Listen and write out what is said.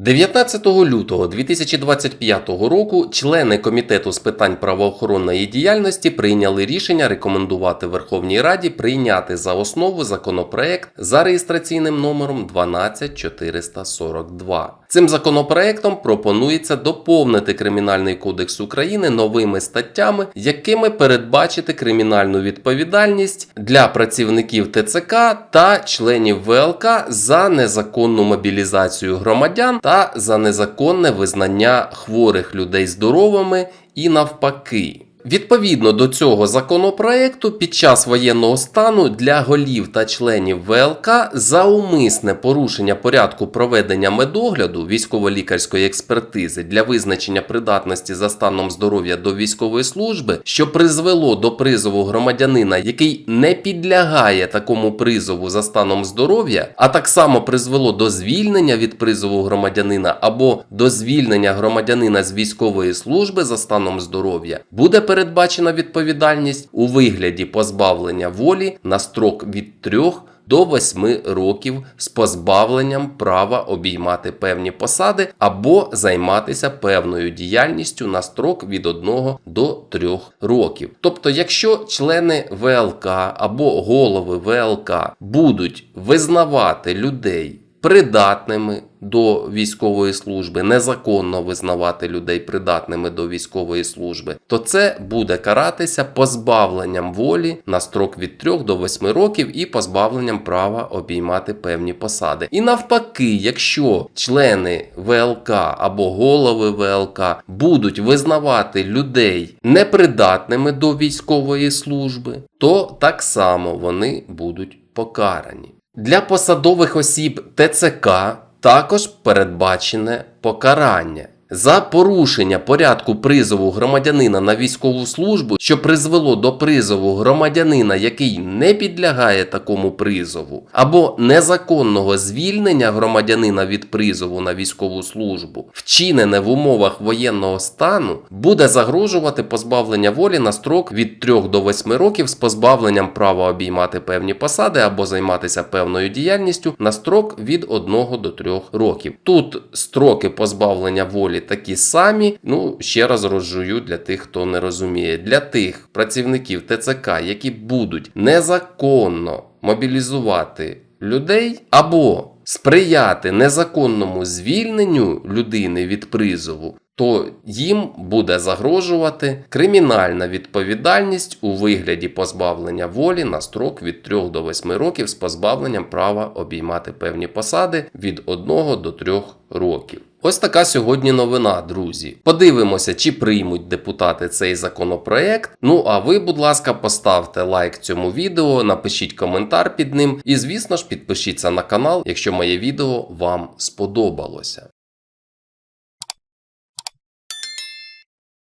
19 лютого 2025 року члени Комітету з питань правоохоронної діяльності прийняли рішення рекомендувати Верховній Раді прийняти за основу законопроект за реєстраційним номером 12442. Цим законопроектом пропонується доповнити Кримінальний кодекс України новими статтями, якими передбачити кримінальну відповідальність для працівників ТЦК та членів ВЛК за незаконну мобілізацію громадян та за незаконне визнання хворих людей здоровими і навпаки. Відповідно до цього законопроекту, під час воєнного стану для голів та членів ВЛК за умисне порушення порядку проведення медогляду військово-лікарської експертизи для визначення придатності за станом здоров'я до військової служби, що призвело до призову громадянина, який не підлягає такому призову за станом здоров'я, а так само призвело до звільнення від призову громадянина або до звільнення громадянина з військової служби за станом здоров'я, буде передбачена відповідальність у вигляді позбавлення волі на строк від 3 до 8 років з позбавленням права обіймати певні посади або займатися певною діяльністю на строк від 1 до 3 років. Тобто, якщо члени ВЛК або голови ВЛК будуть визнавати людей придатними до військової служби, незаконно визнавати людей придатними до військової служби, то це буде каратися позбавленням волі на строк від 3 до 8 років і позбавленням права обіймати певні посади. І навпаки, якщо члени ВЛК або голови ВЛК будуть визнавати людей непридатними до військової служби, то так само вони будуть покарані. Для посадових осіб ТЦК також передбачене покарання. За порушення порядку призову громадянина на військову службу, що призвело до призову громадянина, який не підлягає такому призову, або незаконного звільнення громадянина від призову на військову службу, вчинене в умовах воєнного стану, буде загрожувати позбавлення волі на строк від 3 до 8 років з позбавленням права обіймати певні посади або займатися певною діяльністю на строк від 1 до 3 років. Тут строки позбавлення волі такі самі. Ну, ще раз розжую для тих, хто не розуміє. Для тих працівників ТЦК, які будуть незаконно мобілізувати людей або сприяти незаконному звільненню людини від призову. То їм буде загрожувати кримінальна відповідальність у вигляді позбавлення волі на строк від 3 до 8 років з позбавленням права обіймати певні посади від 1 до 3 років. Ось така сьогодні новина, друзі. Подивимося, чи приймуть депутати цей законопроект. Ну а ви, будь ласка, поставте лайк цьому відео, напишіть коментар під ним і, звісно ж, підпишіться на канал, якщо моє відео вам сподобалося.